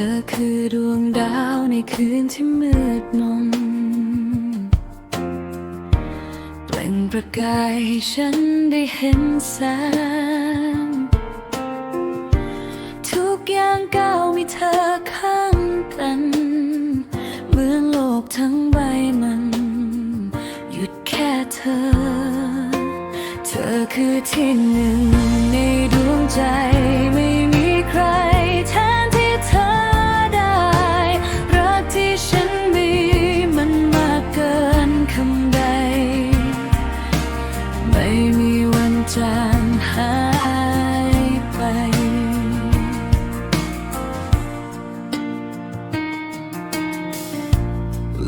ธอคือดาวในคืนที่มืดมนเปล่งประกายให้ฉันได้เห็นแสง ทุกอย่างก้าวมีเธอข้างกัน เหมือนโลกทั้งใบมัน หยุดแค่เธอ เธอคือที่หนึ่งในดวงใจไม่มี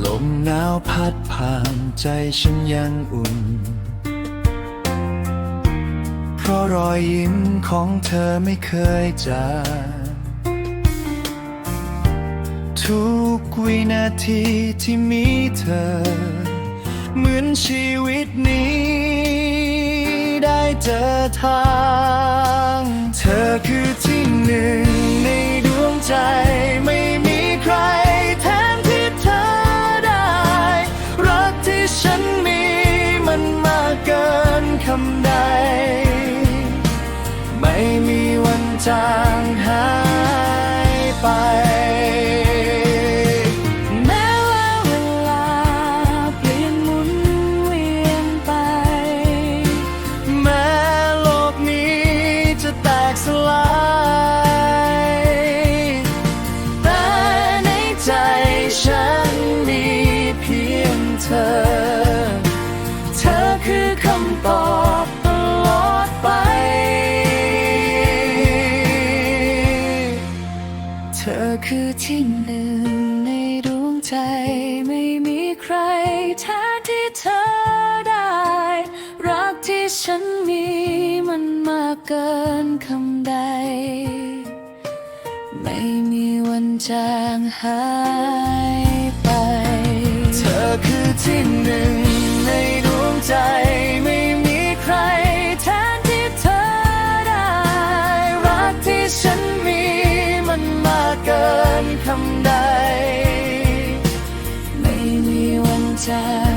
ลมหนาวพัดผ่านใจฉันยังอุ่น เพราะรอยยิ้มของเธอไม่เคยจางทุกวินาทีที่มีเธอ เหมือนชีวิตนี้ได้เจอทางเธ น ไม่มีใครแทนที่เธอได้ รักที่ฉันมีมันมากเกินคำใด ไม่มีวันจางหายไป เธอคือที่หนึ่งใน 在。